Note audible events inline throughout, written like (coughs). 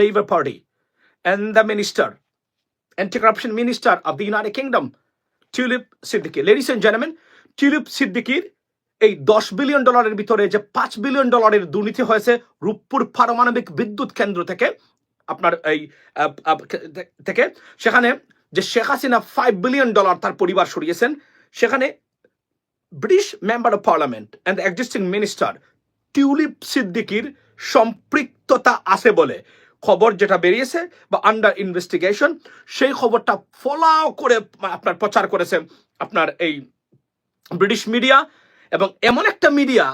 Labour Party and the minister, anti-corruption minister of the United Kingdom, Tulip Siddiqui. Ladies and gentlemen, Tulip Siddiquiর এই দশ billion ডলারের ভিতরে যে পাঁচ বিলিয়ন ডলারের দুর্নীতি হয়েছে রূপপুর পারমাণবিক বিদ্যুৎ কেন্দ্র থেকে আপনার এই থেকে সেখানে যে Sheikh Hasina five billion dollar তার পরিবার সরিয়েছেন সেখানে British member of parliament and existing minister Tulip সিদ্দিকির সম্পৃক্ততা আছে বলে খবর যেটা বেরিয়েছে বা আন্ডার ইনভেস্টিগেশন সেই খবরটা ফলাও করে আপনার প্রচার করেছে আপনার এই ব্রিটিশ মিডিয়া এবং এমন একটা মিডিয়া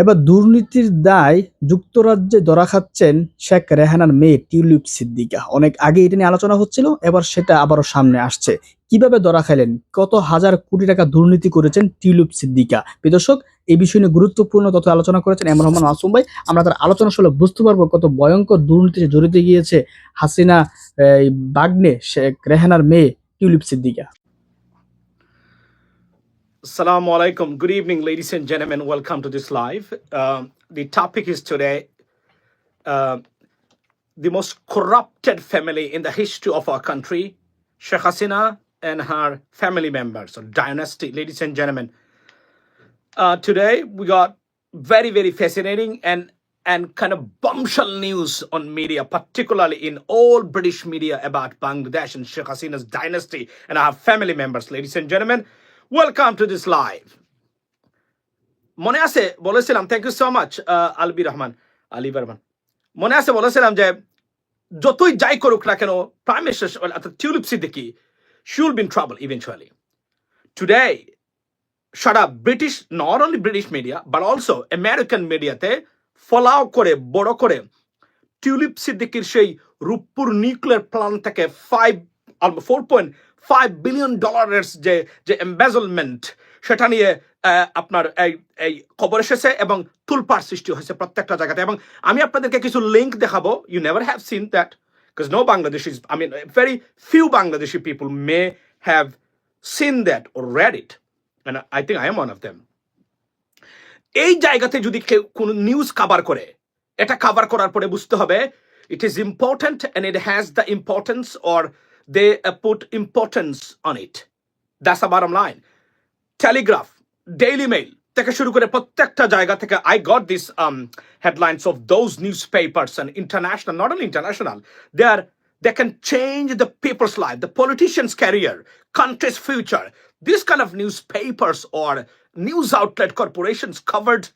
এবার দুর্নীতির দায় যুক্তরাজ্যে ধরা খাচ্ছেন শেখ রেহানার মেয়ে টিউলিপ সিদ্দিকা। অনেক আগে এটা নিয়ে আলোচনা হচ্ছিল, এবার সেটা আবারও সামনে আসছে। কীভাবে ধরা খাইলেন? কত হাজার কোটি টাকা দুর্নীতি করেছেন টিউলিপ সিদ্দিকা। বিদর্শক এই বিষয় নিয়ে গুরুত্বপূর্ণ তথ্য আলোচনা করেছেন এমন রহমান মাসুম ভাই। আমরা তার আলোচনা শুনে বুঝতে পারব কত ভয়ঙ্কর দুর্নীতিতে জড়িত গিয়েছে হাসিনা বাগনে শেখ রেহানার মেয়ে Tulip Siddiq. Assalamu alaikum. Good evening, ladies and gentlemen. Welcome to this live. Um, the topic is today uh, the most corrupted family in the history of our country, Sheikh Hasina and her family members, or dynasty, ladies and gentlemen. Uh, today we got very, very fascinating and and kind of bombshell news on media, particularly in all British media about Bangladesh and Sheikh Hasina's dynasty and our family members, ladies and gentlemen. Welcome to this live. মনে আছে, বলেছিলাম thank you so much Albi Rahman, Ali Barman মনে আছে, বলেছিলাম যে, যতই যাই করুক না কেন প্রাইম মিনিস্টার অর্থাৎ Tulip Siddiqui should be in trouble eventually today Sara British not only British media but also American মিডিয়াতে ফলাও করে, বড় করে টিউলিপ সিদ্দিকির সেই রূপপুর নিউক্লিয়ার প্লান্ট থেকে five four point five billion ডলারের যে যে এম্বেজলমেন্ট সেটা নিয়ে আপনার এই এই খবর এসেছে এবং তুলপার সৃষ্টি হয়েছে প্রত্যেকটা জায়গাতে। এবং আমি আপনাদেরকে কিছু লিঙ্ক দেখাবো। You never have seen that because no Bangladeshis I mean very few Bangladeshi people may have seen that or read it. And I think I am one of them. এই জায়গাতে যদি কেউ কোনো নিউজ কাভার করে, এটা cover করার পরে বুঝতে হবে it is important and it has the importance or They put importance on it that's a bottom line Telegraph daily mail থেকে শুরু করে প্রত্যেকটা জায়গা থেকে I got this headlines of those news papers and international not only international they are they can change the people's life, the politician's career, country's future. These kind of newspapers or news outlet corporations covered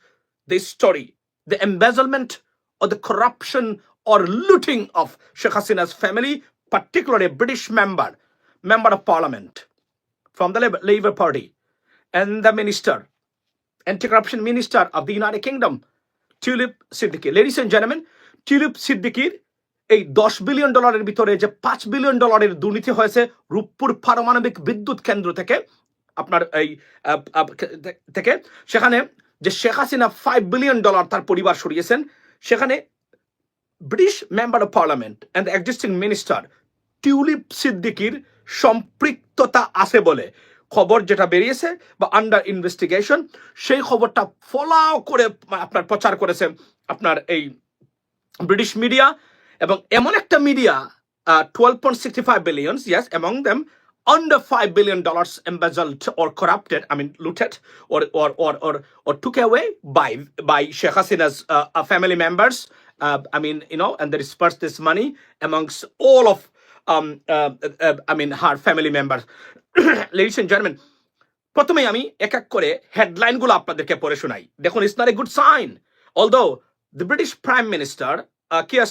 this story, the embezzlement or the corruption or looting of Sheikh Hasina's family, particularly a British member, member of parliament from the Labour, Party, and the minister, anti-corruption minister of the United Kingdom, Tulip Siddiqui. Ladies and gentlemen, Tulip Siddiquiর এই দশ billion ডলারের ভিতরে যে পাঁচ billion ডলারের দুর্নীতি হয়েছে রূপপুর পারমাণবিক বিদ্যুৎ কেন্দ্র থেকে আপনার এই থেকে সেখানে যে Sheikh Hasina five billion dollar তার পরিবার সরিয়েছেন সেখানে British member of parliament and existing minister Tulip সিদ্দিকির সম্পৃক্ততা আছে বলে খবর যেটা বেরিয়েছে বা আন্ডার ইনভেস্টিগেশন সেই খবরটা ফলাও করে আপনার প্রচার করেছে আপনার এই ব্রিটিশ মিডিয়া এবং এমন একটা media twelve point sixty five billion yes among them under five billion dollars embezzled or corrupted I mean looted or or or or took a way by by Sheikh Hasina's family members I mean you know and the disperse this money amongst all of um uh, uh, I mean her family members. Ladies and gentlemen, প্রথমে আমি এক এক করে হেডলাইনগুলো আপনাদেরকে পড়ে শোনাই দেখুন it's not a good sign although the British prime minister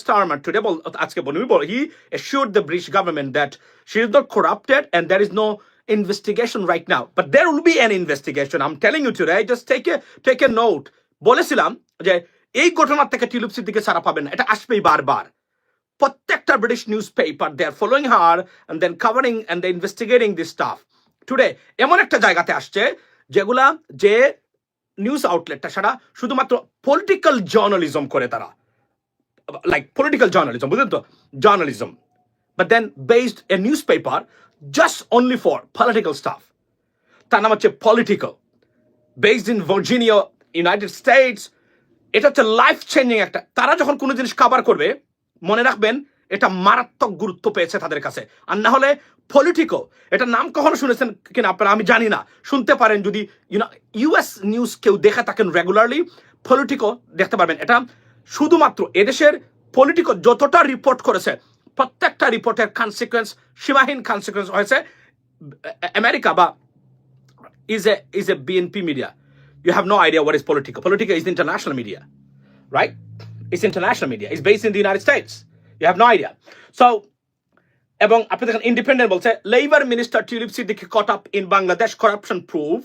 Starmer today বল আজকে বলবি বল হি assured the British government that she is not corrupted and there is no investigation right now but there will be an investigation I'm telling you today just take a take a note বলেছিলাম যে এই ঘটনার থেকে টিলুপ সিদ্দিকে সারা পাবেন এটা আসবেই বারবার প্রত্যেকটা British news paper they are following her and then covering and investigating this stuff today এমন একটা জায়গাতে আসছে যেগুলা যে নিউজ আউটলেটটা সেটা শুধুমাত্র পলিটিক্যাল জার্নালিজম করে তারা। লাইক পলিটিক্যাল জার্নালিজম বুঝলেন তো? Journalism but then based a news paper just only for political stuff তার নাম হচ্ছে political based in Virginia United States এটা হচ্ছে লাইফ চেঞ্জিং একটা। তারা যখন কোনো জিনিস কাভার করবে মনে রাখবেন, এটা মারাত্মক গুরুত্ব পেয়েছে তাদের কাছে আর না হলে পলিটিকো এটা নাম কখনো শুনেছেন কিনা আপনারা আমি জানি না শুনতে পারেন যদি ইউএস নিউজ কেউ দেখে থাকেন রেগুলারলি পলিটিকো দেখতে পারবেন এটা শুধুমাত্র এদেশের পলিটিকো যতটা রিপোর্ট করেছে, প্রত্যেকটা রিপোর্টের কনসিকুয়েন্স সীমাহীন কনসিকুয়েন্স হয়েছে আমেরিকা বা is a is a BNP media you have no idea what is Politico. Politico is international media right? It's international media. It's based in the United States. You have no idea. So, এবং আপনি দেখেন Independent বলছে labour minister Tulip Siddiq caught up in Bangladesh corruption probe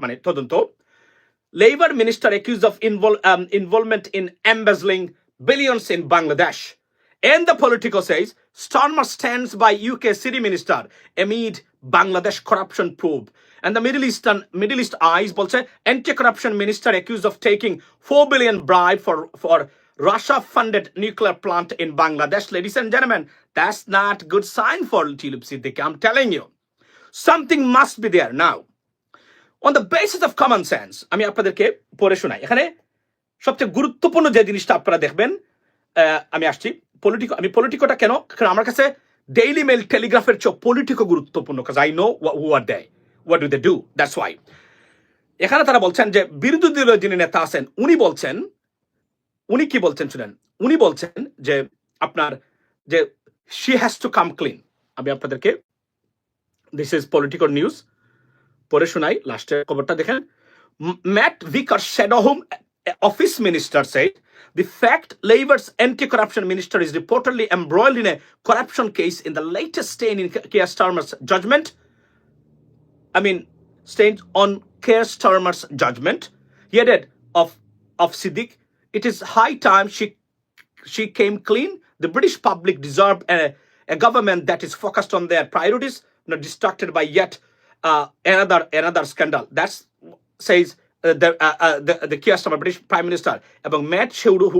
মানে তদন্ত labour minister accused of invol- um, involvement in embezzling billions in Bangladesh. And the Politico says Starmer stands by UK city minister amid Bangladesh corruption probe. And the Middle Eastern Middle East eyes বলছে anti-corruption minister accused of taking 4 billion bribe for for Russia-funded nuclear plant in Bangladesh. Ladies and gentlemen, that's not good sign for Tulip Siddiqui. I'm telling you. Something must be there now. On the basis of common sense আমি আপনাদেরকে পড়ে শোনাই এখানে সবচেয়ে গুরুত্বপূর্ণ যে জিনিসটা আপনারা দেখবেন আমি আসছি পলিটিকো আমি পলিটিকোটা কেন কারণ আমার কাছে ডেইলি মেল টেলিগ্রাফের চেয়ে পলিটিকো গুরুত্বপূর্ণ কাজ I know who are they what do they do that's why এখানে তারা বলছেন যে বিরোধী দলীয় যিনি নেতা আছেন উনি বলছেন উনি কি বলছেন শুনেন? উনি বলছেন যে আপনার যে she has to come clean আমি আপনাদেরকে দিস ইজ পলিটিক্যাল নিউজ পরে শোনাই লাস্টের খবরটা দেখেন। Matt Vickers shadow home office minister said the fact Labour's anti corruption minister is reportedly embroiled in a corruption case in the latest stain in Keir Starmer's judgement I mean stain on Keir Starmer's judgement yielded of of Siddiq it is high time she she came clean. The British public deserve a, a government that is focused on their priorities, not distracted by yet uh, another another scandal. That's says the, uh, uh, the the Keir Starmer, British এবং Matt শেউডু who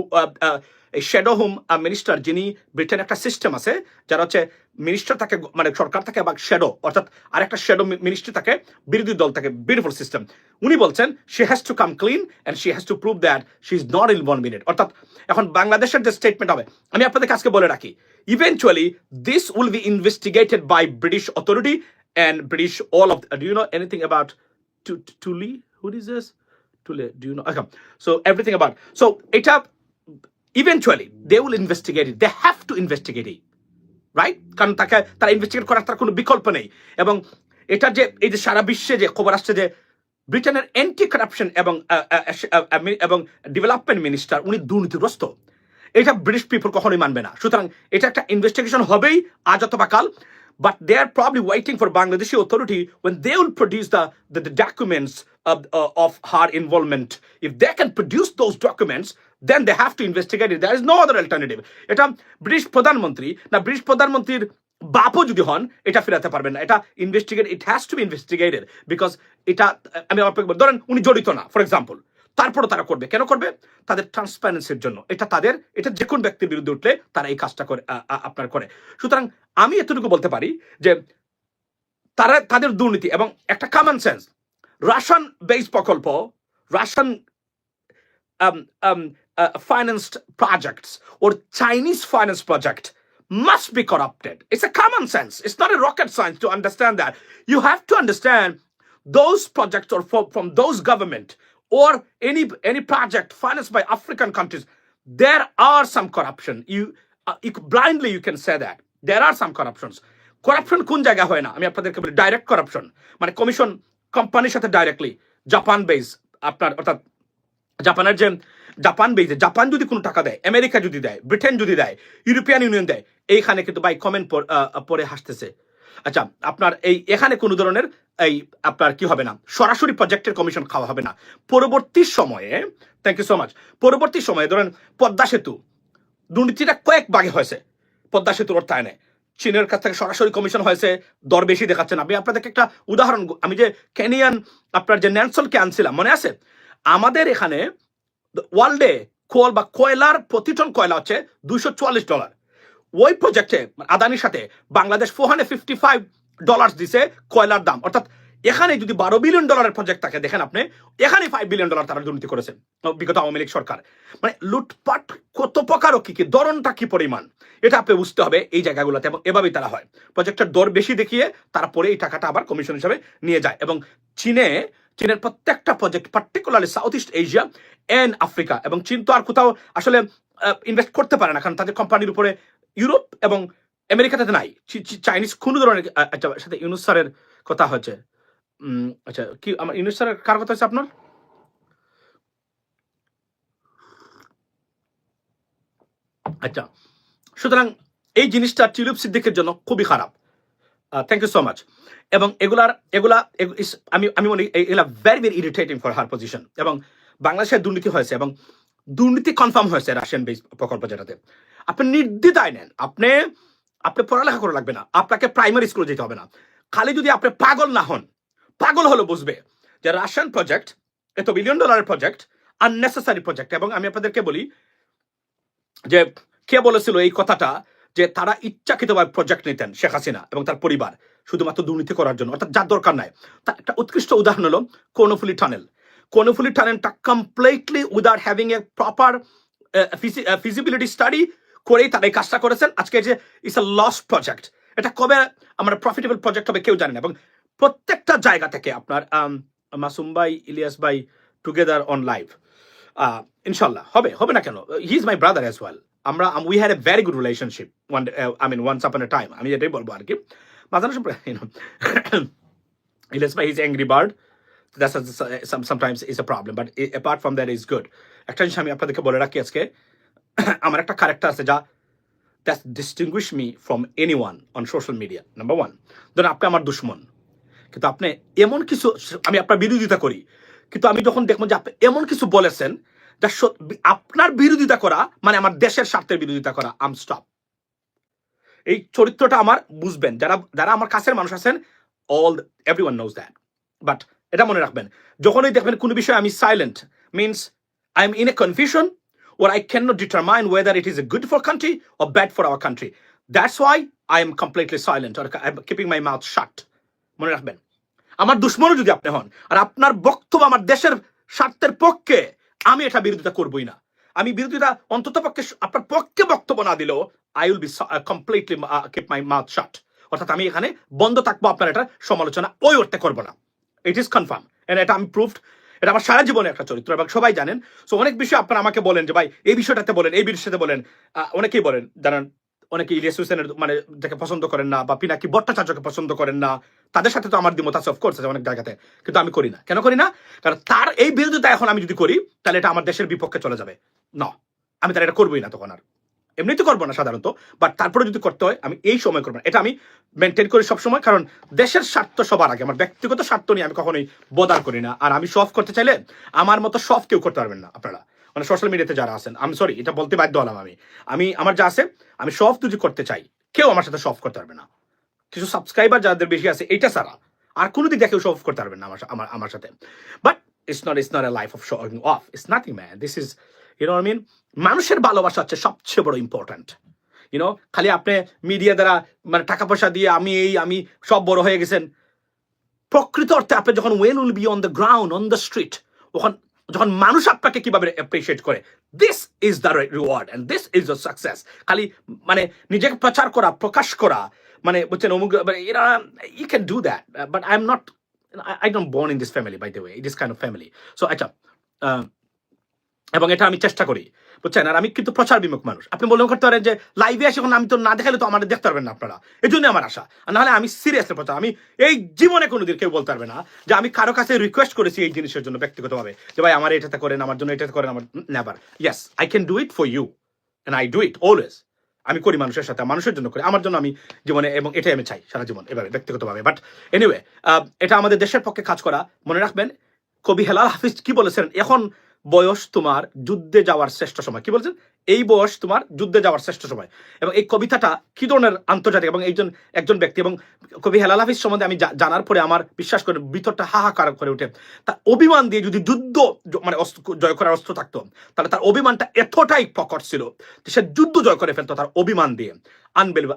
এই shadow home minister যিনি Britain একটা system আছে যারা হচ্ছে minister থাকে মানে সরকার থাকে বা শ্যাডো অর্থাৎ আরেকটা শ্যাডো মিনিস্ট্রি থাকে বিরোধী দল থাকে বিউটিফুল সিস্টেম উনি বলছেন she has to come clean and she has to prove that she is not in it অর্থাৎ এখন বাংলাদেশের যে স্টেটমেন্ট হবে আমি আপনাদের আজকে বলে রাখি। Eventually this will be investigated by British authority and British all of you know anything about Tulip who is this Tulip do you know so everything about so এটা eventually they will investigate it they have to investigate it right কারণ তাকে, তারা investigate করার তার কোনো বিকল্প নেই। এবং এটা যে, এই যে সারা বিশ্বে যে খবর আসছে যে, ব্রিটেনের অ্যান্টি কারাপশন এবং এবং ডেভেলপমেন্ট মিনিস্টার উনি দুর্নীতিগ্রস্ত। এটা ব্রিটিশ পিপল কখনোই মানবে না। সুতরাং এটা একটা ইনভেস্টিগেশন হবেই, আজ অথবা কাল। but they are probably waiting for Bangladeshi authority when they will produce the, the, the documents of, uh, of her involvement. If they can produce those documents, then they have to investigate it. There is no other alternative. এটা British প্রধানমন্ত্রী না British প্রধানমন্ত্রীর বাপও যদি হন এটা ফেরাতে পারবেন না এটা investigate it has to be investigated because এটা আমি আপনাকে বলি, ধরেন উনি জড়িত না ফর এক্সাম্পল তারপরে তারা করবে। কেন করবে? তাদের ট্রান্সপারেন্সির জন্য। এটা তাদের, এটা যে কোন ব্যক্তির বিরুদ্ধে উঠলে তারা এই কাজটা করে আপনার করে। সুতরাং আমি এতটুকু বলতে পারি যে তারা, তাদের দুর্নীতি এবং একটা কমন সেন্স রাশন বেস প্রকল্প Russian financed project or Chinese finance project must be corrupted it's a common sense it's not a rocket science to understand that you have to understand those project from those government or any any project financed by African countries. There are some corruption. You, uh, you blindly you can say that there are some corruptions. Corruption কোন জায়গায় হয় না আমি আপনাদেরকে বলি direct corruption মানে commission কোম্পানির সাথে ডাইরেক্টলি জাপান বেস আপনার অর্থাৎ জাপানের যে জাপান বেজে জাপান যদি কোনো টাকা দেয় আমেরিকা যদি দেয় ব্রিটেন যদি দেয় ইউরোপিয়ান ইউনিয়ন দেয় এইখানে কিন্তু ভাই কমেন্ট পরে হাসতেছে আচ্ছা আপনার এই, এখানে কোনো ধরনের এই, আপনার কি হবে না? সরাসরি প্রজেক্টের কমিশন খাওয়া হবে না। পরবর্তী সময়ে থ্যাংক ইউ সো মাচ পরবর্তী সময়ে ধরেন পদ্মা সেতু, দুর্নীতিটা কয়েক ভাগে হয়েছে। পদ্মা সেতুর অর্থায়নে চীনের কাছ থেকে সরাসরি কমিশন হয়েছে, দর বেশি দেখাচ্ছেন। আমি আপনাদেরকে একটা উদাহরণ, আমি যে কেনিয়ান আপনার যে ন্যানসলকে আনছিলাম, মনে আছে? আমাদের এখানে ওয়ার্ল্ডে কোয়াল বা কয়লার প্রতি টন কয়লা হচ্ছে দুইশো চুয়াল্লিশ ডলার। ওই প্রজেক্টে আদানির সাথে Bangladesh four hundred fifty dollar দিছে কয়লার দাম। অর্থাৎ এখানে যদি বারো বিলিয়ন ডলারের প্রজেক্ট থাকে, দেখেন আপনি, এখানে ফাইভ বিলিয়ন ডলার তারা দুর্নীতি করেছেন বিগত আওয়ামী লীগ সরকার। মানে লুটপাট কত প্রকার কি কি ধরনটা কি পরিমাণ, এটা আপনি বুঝতে হবে এই জায়গাগুলোতে এবং এভাবেই তারা হয়। প্রজেক্টের দর বেশি দেখিয়ে তারা পরে এই টাকাটা আবার কমিশন হিসাবে নিয়ে যায় এবং চীনে, চীনের প্রত্যেকটা project particularly South East Asia and Africa এবং চীন তো আর কোথাও আসলে ইনভেস্ট করতে পারে না, কারণ তাদের কোম্পানির উপরে ইউরোপ এবং আমেরিকাতে নাই। চাইনিজ কোনো ধরনের আচ্ছা সাথে ইউনুস স্যারের কথা হচ্ছে। আচ্ছা কি, আমার ইউনুস স্যারের কার কথা হচ্ছে আপনার? আচ্ছা সুতরাং এই জিনিসটা টিউলিপ সিদ্দিকের জন্য খুবই খারাপ। থ্যাংক ইউ সো মাচ এবং এগুলার, এগুলা আমি আমি মনে এগুলা very very irritating for her position এবং বাংলাদেশের দুর্নীতি হয়েছে এবং দুর্নীতি কনফার্ম হয়েছে রাশিয়ান বেস প্রকল্প যেটাতে। আপনি নির্দ্বিধায় নেন। আপনি আপনি পড়ালেখা করা লাগবে না। আপনাকে প্রাইমারি স্কুলে যেতে হবে না। খালি যদি আপনি পাগল না হন, পাগল হলো বুঝবে যে রাশিয়ান প্রজেক্ট এত বিলিয়ন ডলারের প্রজেক্ট আননেসেসারি প্রজেক্ট এবং আমি আপনাদেরকে বলি যে, কে বলেছিল এই কথাটা যে তারা ইচ্ছাকৃতভাবে প্রজেক্ট নিতেন শেখ হাসিনা এবং তার পরিবার, শুধুমাত্র দুর্নীতি করার জন্য। অর্থাৎ যার দরকার নাই। তার একটা উৎকৃষ্ট উদাহরণ হলো Karnaphuli tunnel Karnaphuli টানেলটা completely without having a proper feasibility study করেই তারা এই কাজটা করেছেন। আজকে যে ইটস আ লস প্রজেক্ট এটা কবে আমার প্রফিটেবল প্রজেক্ট হবে কেউ জানে না। এবং প্রত্যেকটা জায়গা থেকে আপনার মাসুম ভাই, ইলিয়াস ভাই টুগেদার অন লাইভ ইনশাল্লাহ, হবে হবে না কেন? He is my brother as well আমরা we had a very good relationship one I mean once upon a time আমি এটাই বলব আর কি। মাঝে (coughs) ইলিয়াস ভাই is angry bird sometimes is a problem, but i- apart from that is good একটা জিনিস আমি আপনাদেরকে বলে রাখি আজকে (coughs) আমার একটা ক্যারেক্টার আছে যা that distinguish me from any one on social media number one ধরুন আপনি আমার দুশ্মন, কিন্তু আপনি এমন কিছু, আমি আপনার বিরোধিতা করি, কিন্তু আমি যখন দেখব যে আপনি এমন কিছু বলেছেন, যা আপনার বিরোধিতা করা মানে আমার দেশের স্বার্থের বিরোধিতা করা আম স্টপ এই চরিত্রটা আমার বুঝবেন, যারা যারা আমার কাছের মানুষ আছেন all every one knows that but এটা মনে রাখবেন, যখনই দেখবেন কোনো বিষয়ে আমি silent means I am in a confusion or I cannot determine whether it is good for country or bad for our country. That's why I am completely silent. Or, I'm keeping my mouth shut. মনে রাখবেন। আমার দুশ্মনও যদি আপনি হন, আর আপনার বক্তব্য আমার দেশের স্বার্থের পক্ষে, আমি এটা বিরোধিতা করবই না। আমি বিরোধিতা অন্তত পক্ষে আপনার পক্ষে বক্তব্য না দিলেও I will be completely keep my mouth shut অর্থাৎ আমি এখানে বন্ধ থাকব, আপনার এটা সমালোচনা ওই অর্থে করব না। ইট ইজ কনফার্ম এটা আমি প্রুফড এটা আমার সারা জীবনের একটা চরিত্র এবং সবাই জানেন। সো অনেক বিষয় আপনারা আমাকে বলেন যে, ভাই, এই বিষয়টাতে বলেন, এই বিষয়টাতে বলেন। অনেকেই বলেন জানেন অনেকে ইলিয়াস হোসেনের মানে যাকে পছন্দ করেন না বা পিনাকি ভট্টাচার্যকে পছন্দ করেন না, তাদের সাথে তো আমার দ্বিমত আছে অফকোর্স আছে অনেক জায়গাতে। কিন্তু আমি করি না। কেন করি না? কারণ তার এই বিরোধিতা এখন আমি যদি করি, তাহলে এটা আমার দেশের বিপক্ষে চলে যাবে। না, আমি তার এটা করবোই না তখন আর। এমনিতে করব না সাধারণত বাট তারপরে যদি করতে হয়, আমি এই সময় করব না। এটা আমি মেনটেন করি সবসময়, কারণ দেশের স্বার্থ সবার আগে। আমার ব্যক্তিগত স্বার্থ নিয়ে আমি কখনোই বদার করি না। আর আমি সফ করতে চাইলে আমার মতো সফ কেউ করতে পারবেন না, আপনারা। মানে সোশ্যাল মিডিয়াতে যারা আছেন আমি সরি এটা বলতে বাধ্য হলাম আমি। আমি, আমার যা আছে, আমি সফ যদি করতে চাই, কেউ আমার সাথে সফ করতে পারবে না। কিছু সাবস্ক্রাইবার যাদের বেশি আছে এটা ছাড়া আর কোনো দিক কেউ সফ করতে পারবেন না আমার আমার আমার সাথে। But it's not it's not a life of showing off it's nothing man this is you know I mean মানুষের ভালোবাসা হচ্ছে সবচেয়ে বড় ইম্পর্ট্যান্ট ইউনো খালি আপনি মিডিয়া দ্বারা মানে টাকা পয়সা দিয়ে আমি এই, আমি সব বড় হয়ে গেছেন। প্রকৃত অর্থে আপনি যখন well will be on the ground on the street তখন যখন মানুষ আপনাকে কীভাবে অ্যাপ্রিসিয়েট করে this is the reward and this is the success খালি মানে নিজেকে প্রচার করা, প্রকাশ করা মানে বুঝছেন অমুক মানে এরা you can do that but I am not I don't born in this family by the way it is kind of family so আচ্ছা এবং এটা আমি চেষ্টা করি। বুঝছেন? আর আমি কিন্তু প্রচার বিমুখ মানুষ। আপনি মনে করতে পারেন যে লাইভে আসে এখন আমি তো না দেখালে তো আমাদের দেখতে পারবেন না আপনারা। এই জন্য আমার আশা। আর নাহলে আমি সিরিয়াসলি প্রচার। আমি এই জীবনে কোনোদিন কেউ বলতে পারবে না যে, আমি কারও কাছে রিকোয়েস্ট করেছি এই জিনিসের জন্য ব্যক্তিগতভাবে। যে, ভাই, আমার এটাতে করেন, আমার জন্য এটাতে করেন, আমার never yes I can do it for you and I do it always আমি করি মানুষের সাথে, মানুষের জন্য করি। আমার জন্য আমি জীবনে, এবং এটাই আমি চাই সারা জীবন এভাবে, ব্যক্তিগতভাবে। বাট এনিওয়ে এটা আমাদের দেশের পক্ষে কাজ করা। মনে রাখবেন, কবি হেলাল হাফিজ কি বলেছেন? এখন বয়স তোমার যুদ্ধে যাওয়ার শ্রেষ্ঠ সময়। কি বলছেন? এই বয়স তোমার যুদ্ধে যাওয়ার শ্রেষ্ঠ সময়। এবং এই কবিতাটা কি ধরনের আন্তর্জাতিক এবং একজন একজন ব্যক্তি এবং কবি হেলাল হাফিজ সম্বন্ধে আমি জানার পরে আমার বিশ্বাস করে ভিতরটা হাহাকার করে ওঠে। তার অভিমান দিয়ে যদি যুদ্ধ মানে জয় করার অস্ত্র থাকতো তাহলে তার অভিমানটা এতটাই প্রকট ছিল যে সে যুদ্ধ জয় করে ফেলতো তার অভিমান দিয়ে। Unbelievable.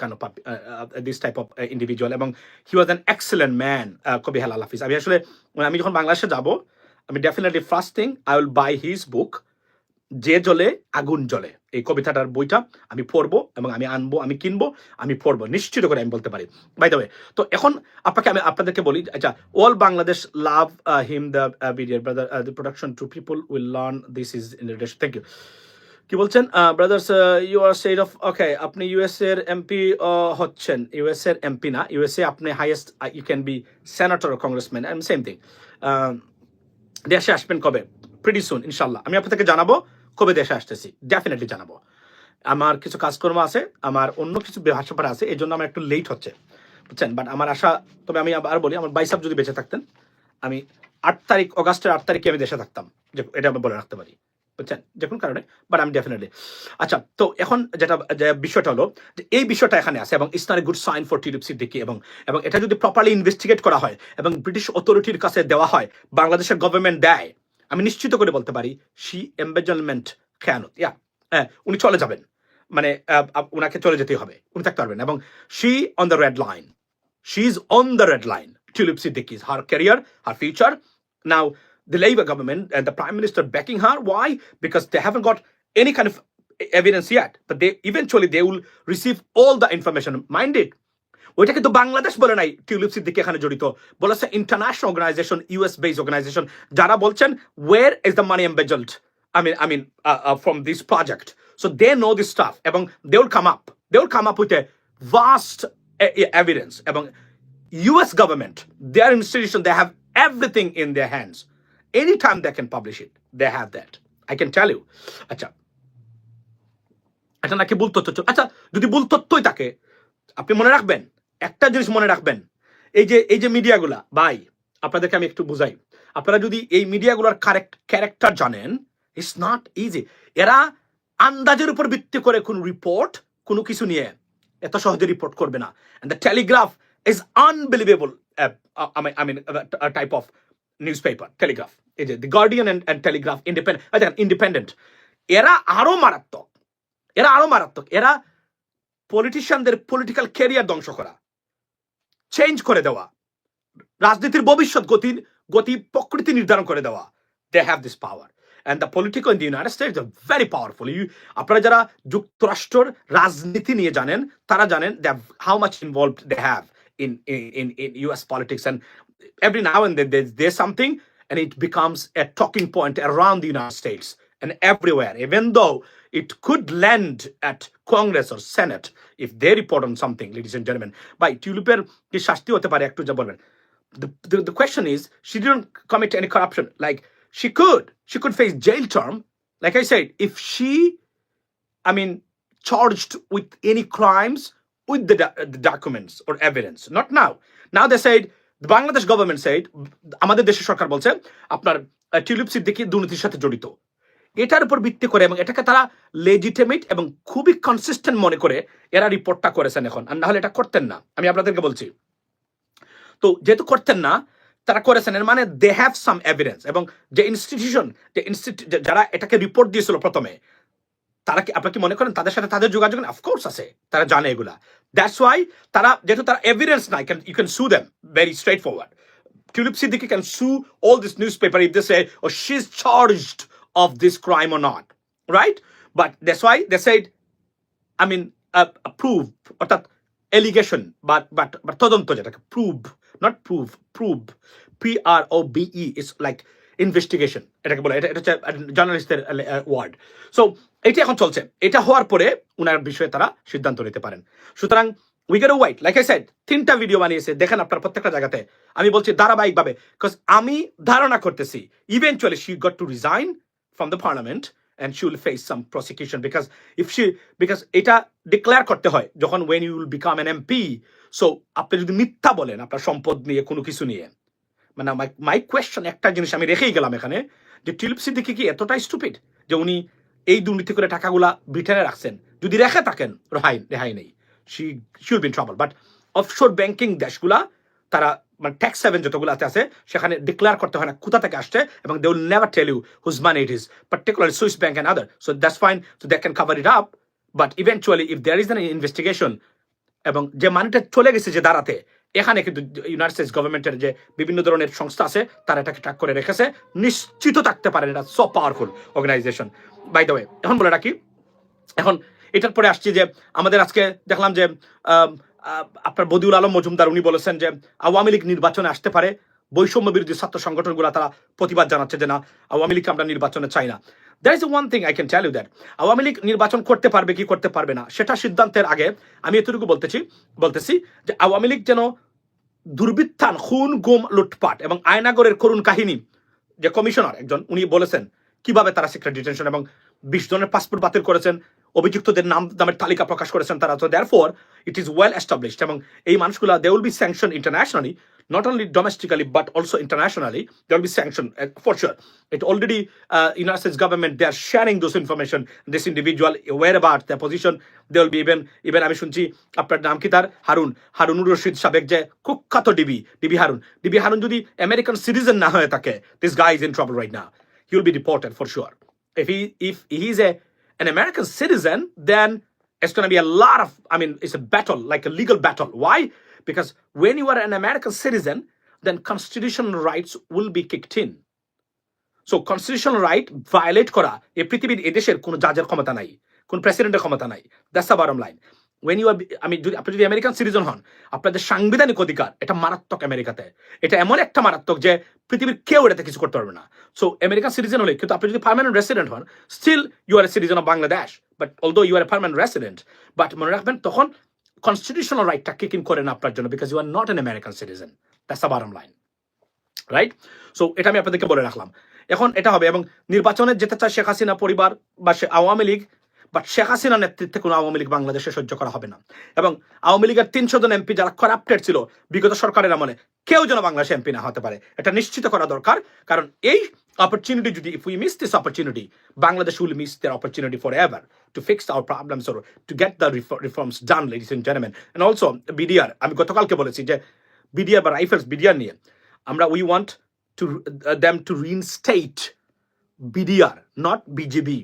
Kind of puppy, uh, uh, this type of uh, individual এবং was an excellent man uh, কবি হেলাল হাফিজ। আমি আসলে আমি যখন বাংলাদেশে যাব আমি definitely first thing I will buy his book যে জলে আগুন জ্বলে। এই কবিতাটার বইটা আমি পড়ব এবং আমি আনব, আমি কিনবো, আমি পড়ব। নিশ্চিত করে আমি বলতে পারি। বাই ওয়ে তো এখন আপনাকে আমি আপনাদেরকে বলি আচ্ছা all Bangladesh love him the video brother the production to people will learn this is in thank you কি বলছেন? Brothers you are sad of okay আপনি ইউএস এর এমপি হচ্ছেন। ইউএস এর এমপি না ইউএসএ আপনি highest you can be senator congressman and same thing দেশে আসবেন কবে? প্রিটি সুন ইনশাল্লাহ আমি আপনাদেরকে জানাব কবে দেশে আসতেছি। ডেফিনেটলি জানাব। আমার কিছু কাজকর্ম আছে, আমার অন্য কিছু ভাষাপাড়া আছে, এই জন্য আমার একটু লেট হচ্ছে। বুঝছেন? বাট আমার আশা, তবে আমি আবার বলি, আমার বাইসাব যদি বেঁচে থাকতেন, আমি আট তারিখ, অগাস্টের আট তারিখে আমি দেশে থাকতাম। যে, এটা আমি বলে রাখতে পারি। বুঝছেন যে কোনো কারণে বাট আমি ডেফিনেটলি আচ্ছা তো এখন যেটা বিষয়টা হলো, যে এই বিষয়টা এখানে আছে, এবং it's good sign for Tulip Siddiqui এবং এবং এটা যদি প্রপারলি ইনভেস্টিগেট করা হয়, এবং ব্রিটিশ অথরিটির কাছে দেওয়া হয়, বাংলাদেশের গভর্নমেন্ট দেয়, আমি নিশ্চিত করে বলতে পারি শি এম্বেজলমেন্ট খেয়ানত ইয়া হ্যাঁ উনি চলে যাবেন মানে উনাকে চলে যেতে হবে, উনি থাকতে পারবেন, এবং she on the red line she is on the red line Tulip Siddiqui's her career her future now the Labour government and the Prime Minister backing her. Why? Because they haven't got any kind of evidence yet. But they eventually they will receive all the information. Mind it. ওইটা কিন্তু বাংলাদেশ বলে নাই tulip Siddiqui এখানে জড়িত বলেছে international organization US base organization যারা বলছেন where is the money embezzled I mean I mean from this project so they know this stuff এবং they will come up they will come up with a vast evidence এবং US government, their institution, they have everything in their hands. Anytime they can publish it, they have that. I can tell you. আচ্ছা এটা নাকি ভুল তথ্য। আচ্ছা যদি ভুল তথ্যই থাকে আপনি মনে রাখবেন একটা জিনিস মনে রাখবেন এই যে এই যে মিডিয়াগুলা ভাই আপনাদেরকে আমি একটু বুঝাই আপনারা যদি এই মিডিয়াগুলোর কারেক্ট ক্যারেক্টার জানেন ইটস নট ইজি এরা আন্দাজের উপর ভিত্তি করে কোন রিপোর্ট কোনো কিছু নিয়ে এত সহজে রিপোর্ট করবে না and the telegraph is unbelievable uh, uh, I mean, Newspaper telegraph. এই যে guardian and, and telegraph independent দেখেন independent. এরা আরও মারাত্মক। এরা আরও মারাত্মক। এরা পলিটিশিয়ানদের পলিটিক্যাল ক্যারিয়ার ধ্বংস করা। চেঞ্জ করে দেওয়া। রাজনীতির ভবিষ্যৎ গতির গতি প্রকৃতি নির্ধারণ করে দেওয়া। They have this power and the political in the United States very powerful you আপনারা যারা যুক্তরাষ্ট্রের রাজনীতি নিয়ে জানেন তারা জানেন they how much involve they have in in in US politics and every now and then there's, there's something and it becomes a talking point around the United States and everywhere even though it could land at Congress or Senate if they report on something ladies and gentlemen by tulipper কি শাস্তি হতে পারে একটু যা বলবেন the, the, the question is she didn't commit any corruption like she could she could face jail term like i said if she i mean charged with any crimes with the, the documents or evidence. Not now. Now they said the bangladesh government said আমাদের দেশের সরকার বলছে আপনার tulip Siddiqui দুর্নীতির সাথে জড়িত। এটার উপর ভিত্তি করে এবং এটাকে তারা লেজিটেমেট এবং খুবই কনসিস্টেন্ট মনে করে এরা রিপোর্টটা করেছেন এখন। আর না হলে এটা করতেন না। আমি আপনাদেরকে বলছি। তো যেহেতু করতেন না তারা করেছেন এর মানে দে হ্যাভ সাম এভিডেন্স এবং যে ইনস্টিটিউশন যে ইনস্টিটিউট যারা এটাকে রিপোর্ট দিয়েছিল প্রথমে তারা কি আপনার কি মনে করেন তাদের সাথে তাদের যোগাযোগ অফকোর্স আছে তারা জানে এগুলা দ্যাটস ওয়াই তারা যেহেতু তারা এভিডেন্স নাই can you can sue them very straight forward Tulip Siddiqui can sue all this newspaper if they say, oh, she's charged of this crime or not, right? But that's why they said, I mean, uh, prove, অর্থাৎ allegation, but, but, but prove, not prove, prove, P-R-O-B-E, it's like investigation, এটাকে বলে, এটা হচ্ছে জার্নালিস্টের word so এটা এখন চলছে। এটা হওয়ার পরে উনার বিষয়ে তারা সিদ্ধান্ত নিতে পারেন। সুতরাং we get wait like I said তিনটা ভিডিও বানিয়েছে। দেখেন আপনার প্রত্যেকটা জায়গাতে। আমি বলছি ধারাবাহিকভাবে বিকজ আমি ধারণা করতেছি eventually she got to resign from the parliament and she will face some prosecution because if she because এটা ডিক্লেয়ার করতে হয় যখন when you will become an MP so আপনি যদি মিথ্যা বলেন আপনার সম্পদ নিয়ে কোনো কিছু নিয়ে মানে মাই কোয়েশ্চন একটা জিনিস আমি রেখেই গেলাম এখানে, যে টিলিপ সিদ্দিকি কি এতটাই স্টুপিড যে উনি এই দুর্নীতি করে টাকাগুলা ব্রিটেনে রাখছেন? যদি রেখে থাকেন, রেহাই রেহাই নেই। She should been trouble but offshore banking দেশগুলা, তারা মানে ট্যাক্স সেভেন যতগুলো আছে সেখানে ডিক্লেয়ার করতে হয় না কোথা থেকে আসছে এবং they will never tell you whose money it is particular Swiss bank and other so that's fine so that can cover it up but eventually if there is an investigation এবং যে মানিটা চলে গেছে যে দাঁড়াতে এখানে কিন্তু ইউনাইটেড স্টেটস গভর্নমেন্টের যে বিভিন্ন ধরনের সংস্থা আছে, তারা এটাকে ট্র্যাক করে রেখেছে। নিশ্চিত থাকতে পারেন এটা so powerful organization by the way এখন বলে রাখি, এখন এটার পরে আসছি যে আমাদের আজকে দেখলাম যে আপনার বদিউল আলম মজুমদার, উনি বলেছেন যে আওয়ামী লীগ নির্বাচনে আসতে পারে। বৈষম্য বিরোধী ছাত্র সংগঠনগুলো তারা প্রতিবাদ জানাচ্ছে যে না, আওয়ামী লীগকে আমরা নির্বাচনে চাই না। There is one thing I can tell you that Awami League নির্বাচন করতে পারবে কি করতে পারবে না, সেটা সিদ্ধান্তের আগে আমি এতটুকু বলতেছি বলতেছি যে আওয়ামী লীগ যেন দুর্বৃত্তান, খুন, গুম, লুটপাট এবং আয়নাগরের করুণ কাহিনী যে কমিশনার একজন, উনি বলেছেন কীভাবে তারা সিক্রেট ডিটেনশন এবং বিশ জনের পাসপোর্ট বাতিল করেছেন, অভিযুক্তদের নাম, নামের তালিকা প্রকাশ করেছেন তারা, তো therefore it is well established এবং এই মানুষগুলো they will be sanction internationally not only domestically but also internationally there will be sanction uh, for sure it already uh, united states government they are sharing those information this individual whereabouts their position they will be even even আমি শুনছি আপনার নাম কি তার হারুন হারুনুর রশিদ সাবেক যে কুখ্যাত DB DB Harun DB Harun যদি আমেরিকান সিটিজেন না হয়ে থাকে this guy is in trouble right now he will be deported for sure if he if he is a an american citizen then it's going to be a lot of i mean it's a battle like a legal battle why Because when you are an American citizen, then constitutional rights will be kicked in. So constitutional right violate করা এই পৃথিবীর এদেশের কোনো জাজের ক্ষমতা নাই কোন প্রেসিডেন্টের ক্ষমতা নাই। That's the bottom line when you আমি যদি আপনি যদি আমেরিকান সিটিজেন হন আপনাদের সাংবিধানিক অধিকার এটা মারাত্মক আমেরিকাতে এটা এমন একটা মারাত্মক যে পৃথিবীর কেউ এটাতে কিছু করতে পারবে না। সো আমেরিকান সিটিজেন হলে কিন্তু আপনি যদি পার্মানেন্ট রেসিডেন্ট হন still you are a citizen of Bangladesh but although you are a permanent resident but মনে রাখবেন তখন কনস্টিটিউশনাল রাইটটা কিক ইন করে না আপনার জন্য because you are not an American citizen that's the bottom line right so এটা আমি আপনাদেরকে বলে রাখলাম। এখন এটা হবে এবং নির্বাচনে যেতে চায় শেখ হাসিনা পরিবার বা সে আওয়ামী লীগ বাট শেখ হাসিনার নেতৃত্বে কোনো আওয়ামী লীগ বাংলাদেশে সহ্য করা হবে না। এবং আওয়ামী লীগের তিনশো জন এমপি যারা করাপ্টেড ছিল, বিগত সরকারের আমলে, কেউ যেন বাংলাদেশে এমপি না হতে পারে। এটা নিশ্চিত করা দরকার, কারণ এই অপরচুনিটি যদি if we miss this opportunity Bangladesh will miss their opportunity forever to fix our problems or to get the reforms done, ladies and gentlemen. And also BDR আমি গতকালকে বলেছি যে বিডিআর বা রাইফেলস বিডিআর নিয়ে আমরা we want to them to reinstate BDR not BJP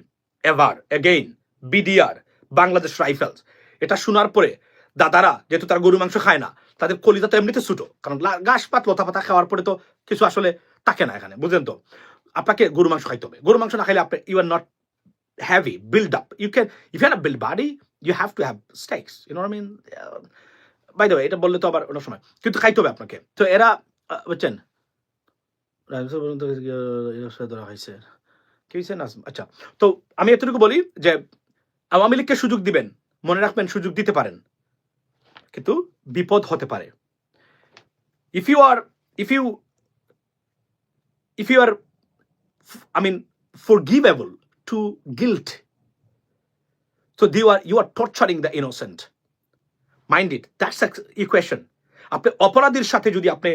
ever again BDR Bangladesh Rifles এটা শোনার পরে দাদারা, যেহেতু তারা গরু মাংস খায় না, তাদের কলিজা তো এমনিতে ছুটো, কারণ ঘাস পাত, লতা পাতা খাওয়ার পরে তো কিছু আসলে থাকে না এখানে, বুঝলেন তো? আপনাকে গরু মাংস খাইতে হবে। গরু মাংস না খাইলে আপনি you are not heavy build up you have a build body you have know what i mean? Uh, by the way এটা বললে তো আবার অন্য সময়। কিন্তু খাইতে হবে আপনাকে। তো এরা বুঝছেন? ধরা হয়েছে। কি হয়েছে না? আচ্ছা। তো আমি এতটুকু বলি যে আওয়ামী লীগকে সুযোগ দিবেন মনে রাখবেন সুযোগ দিতে পারেন। কিন্তু বিপদ হতে পারে। If you are if you if you are I mean, forgivable to guilt. So you are you are torturing the innocent. Mind it. That's the equation. আপনি অপরাধীর সাথে যদি আপনি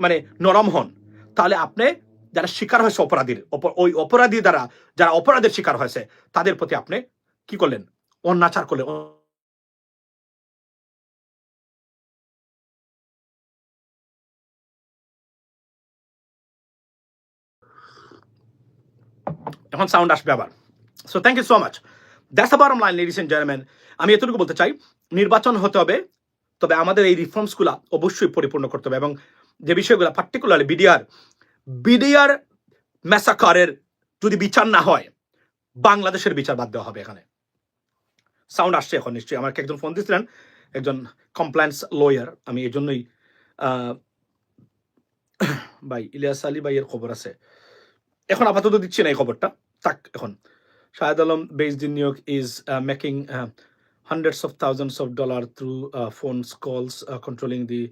মানে নরম হন তাহলে আপনি যারা শিকার হয়েছে অপরাধীর অপ- ওই অপরাধী দ্বারা যারা অপরাধের শিকার হয়েছে তাদের প্রতি আপনি কি করলেন অন্যাচার করলেন এখন সাউন্ড আসবে আবার। So thank you so much that's a bottom line ladies and gentleman আমি এতটুকু বলতে চাই, নির্বাচন হতে হবে, তবে আমাদের এই রিফর্মসগুলো অবশ্যই পরিপূর্ণ করতে হবে এবং যে বিষয়গুলো পার্টিকুলারলি বিডিআর বিডিআর ম্যাসাকারের যদি বিচার না হয়, বাংলাদেশের বিচার বাদ দেওয়া হবে এখানে। সাউন্ড আসছে এখন নিশ্চয়ই। আমাকে একজন ফোন দিয়েছিলেন, একজন কমপ্লায়েন্স লয়ার আমি এই জন্যই ভাই, ইলিয়াস আলী ভাইয়ের খবর আছে। এখন আপাতত দিচ্ছি না এই খবরটা। তাক এখন। Shahed Alam based in is making hundreds of thousands of dollar through phone calls controlling the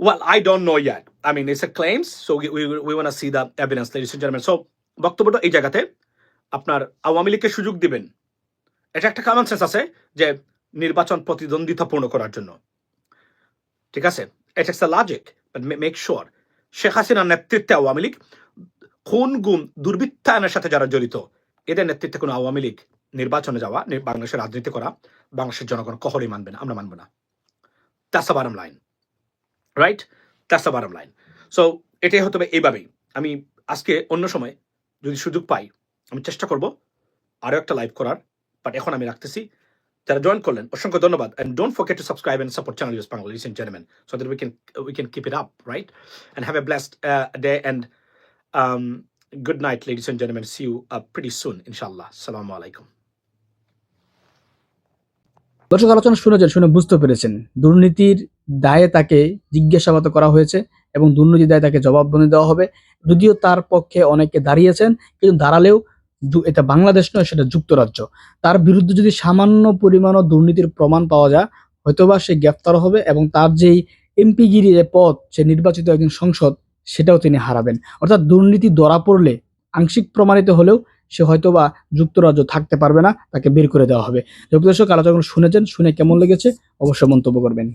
well I don't know yeah I mean is a claims so we we want see the evidence ladies gentlemen so বক্তব্যটা এই জায়গাতে। আপনার আওয়ামী লীগকে সুযোগ দিবেন। এটা একটা common sense আছে যে নির্বাচন প্রতিদ্বন্দ্বিতাপূর্ণ করার জন্য। ঠিক আছে? এটা একটা লজিক বাট মেক শোর শেখ হাসিনার নেতৃত্বে আওয়ামী লীগ খুন গুম দুর্বৃত্তায়নের সাথে যারা জড়িত এদের নেতৃত্বে কোনো আওয়ামী লীগ নির্বাচনে যাওয়া বাংলাদেশের রাজনীতি করা বাংলাদেশের জনগণ কখনোই মানবে না আমরা মানব না। That's bottom line right that's bottom line so এটাই হতে হবে এইভাবেই। আমি আজকে অন্য সময় যদি সুযোগ পাই আমি চেষ্টা করব আরও একটা লাইভ করার বাট এখন আমি রাখতেছি। যারা জয়েন করলেন অসংখ্য ধন্যবাদ don't forget to subscribe and support channel News Bangla, ladies and gentlemen so that we can we can keep it up right? And have a blessed uh, day and um, good night ladies and gentlemen. See you uh, pretty soon inshallah. Assalamu alaikum. দর্শক আলোচনা শুনেছেন শুনে বুঝতে পেরেছেন। দুর্নীতির দায়ে তাকে জিজ্ঞাসাবাদ করা হয়েছে এবং দুর্নীতির দায়ে তাকে জবাববন্দি দেওয়া হবে। যদিও তার পক্ষে অনেকে দাঁড়িয়েছেন কিন্তু দাঁড়ালেও এটা বাংলাদেশ নয় সেটা যুক্তরাজ্য। তার বিরুদ্ধে যদি সামান্য পরিমাণও দুর্নীতির প্রমাণ পাওয়া যায় হয়তোবা সে গ্রেফতার হবে এবং তার যেই এমপিগিরি যে পদ সে নির্বাচিত একজন সংসদ সেটাও তিনি হারাবেন। অর্থাৎ দুর্নীতি ধরা পড়লে আংশিক প্রমাণিত হলেও সে হয়তো বা যুক্তরাজ্য থাকতে পারবে না, তাকে বের করে দেওয়া হবে। দর্শক, আলোচনা শুনেছেন, শুনে কেমন লেগেছে অবশ্যই মন্তব্য করবেন।